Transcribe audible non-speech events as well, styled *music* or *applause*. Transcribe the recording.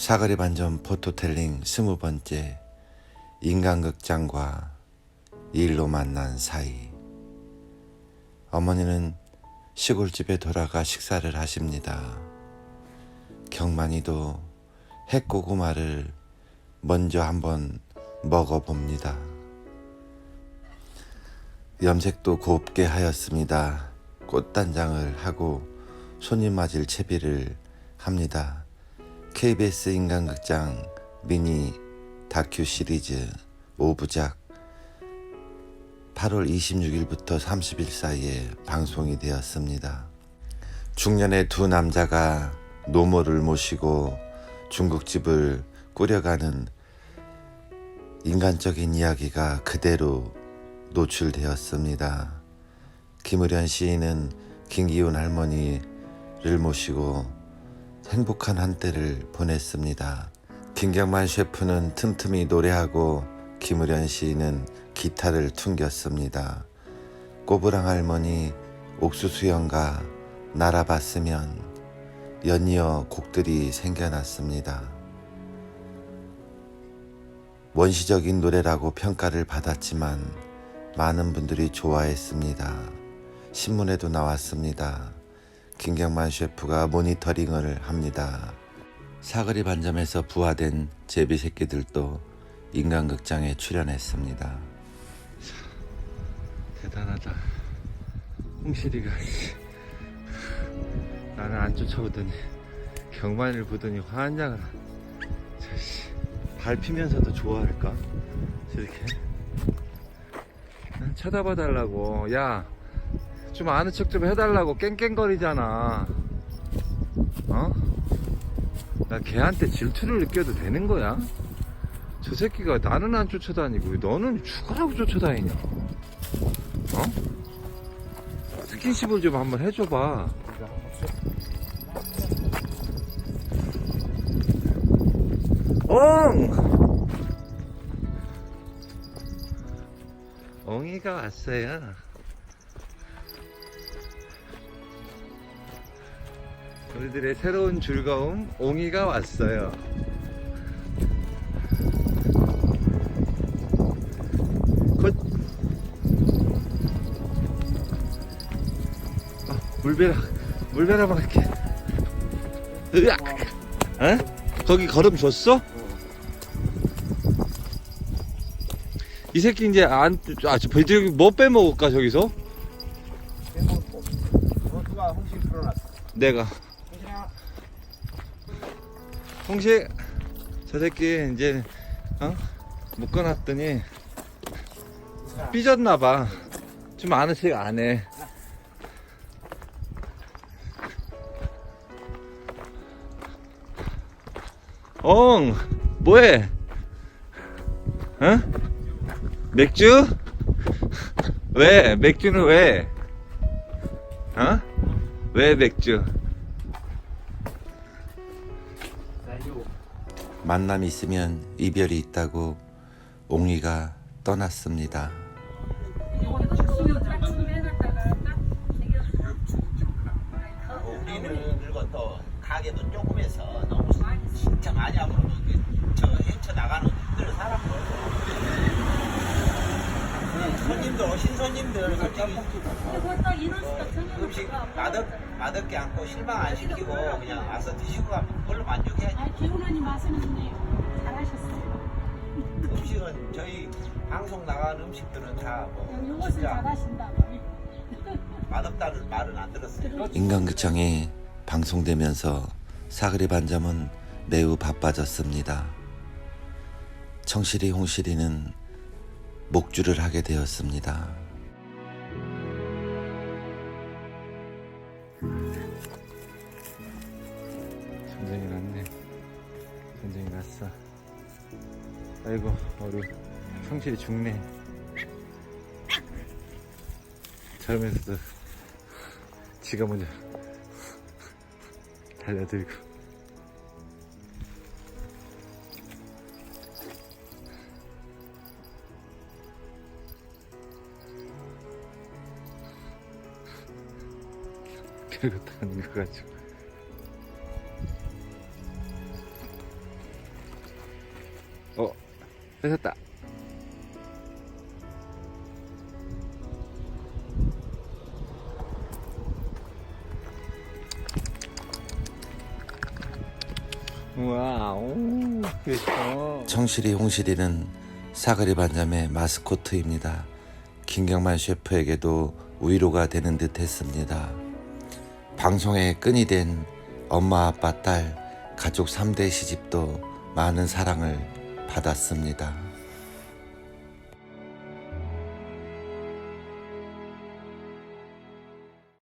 사거리 반점 포토텔링 스무 번째 인간극장과 일로 만난 사이 어머니는 시골집에 돌아가 식사를 하십니다. 경만이도 핵고구마를 먼저 한번 먹어봅니다. 염색도 곱게 하였습니다. 꽃단장을 하고 손님 맞을 채비를 합니다. KBS 인간극장 미니 다큐 시리즈 5부작 8월 26일부터 30일 사이에 방송이 되었습니다. 중년의 두 남자가 노모를 모시고 중국집을 꾸려가는 인간적인 이야기가 그대로 노출되었습니다. 김의련 시인은 김기훈 할머니를 모시고 행복한 한때를 보냈습니다. 김경만 셰프는 틈틈이 노래하고 김의련 시인은 기타를 퉁겼습니다. 꼬부랑 할머니 옥수수 연가 날아봤으면 연이어 곡들이 생겨났습니다. 원시적인 노래라고 평가를 받았지만 많은 분들이 좋아했습니다. 신문에도 나왔습니다. 김경만 셰프가 모니터링을 합니다. 사거리 반점에서 부화된 제비 새끼들도 인간극장에 출연했습니다. 대단하다. 홍실이가 나는 안 쫓아오더니 경만이를 보더니 환장을 밟히면서도 좋아할까? 저렇게 쳐다봐 달라고 야 좀 아는 척 좀 해달라고 깽깽거리잖아 어? 나 걔한테 질투를 느껴도 되는 거야? 저 새끼가 나는 안 쫓아다니고 너는 죽으라고 쫓아다니냐 어? 스킨십을 좀 한번 해줘봐 엉! 엉이가 왔어요. 우리들의 새로운 즐거움, 옹이가 왔어요. 곧. 아, 물베라, 물베라만 할게. 으악! 어? 거기 걸음 줬어? 이 새끼 이제 안, 아, 저, 저기 뭐 빼먹을까, 저기서? 내가. 홍식, 저 새끼 이제, 어? 묶어놨더니, 삐졌나봐. 좀 아는 척안 해. 엉, 뭐해? 어? 맥주? 왜? 맥주는 왜? 어? 왜 맥주? 만남이 있으면 이별이 있다고 옹이가 떠났습니다. 우리는 그리고 또 가게도 조금해서 너무 진짜 많이 하면 저 헤쳐 나가는 그런 사람 손님들 오신 손님들 솔직히 음식 맛없 맛없게 않고 실망 안 시키고 그냥 와서 드시고 가면 그걸로 만족해야지. 아, 기훈언니 말씀하시네요. 잘하셨어요. *laughs* 음식은 저희 방송 나가는 음식들은 다뭐 요것을 진짜 잘하신다. *laughs* 맛없다는 말은 안 들었어요. 인간극장이 방송되면서 사그리 반점은 매우 바빠졌습니다. 청실이 홍실이는 목줄을 하게 되었습니다. 전쟁이 났네. 전쟁이 났어. 아이고 우리 청실이 죽네. 저러면서도 지가 먼저 달려들고 별것도 아닌 것 가지고 뺏었다. 청실이 홍실이는 사거리 반점의 마스코트입니다. 김경만 셰프에게도 위로가 되는 듯 했습니다. 방송에 끈이 된 엄마, 아빠, 딸, 가족 3대 시집도 많은 사랑을 받았습니다.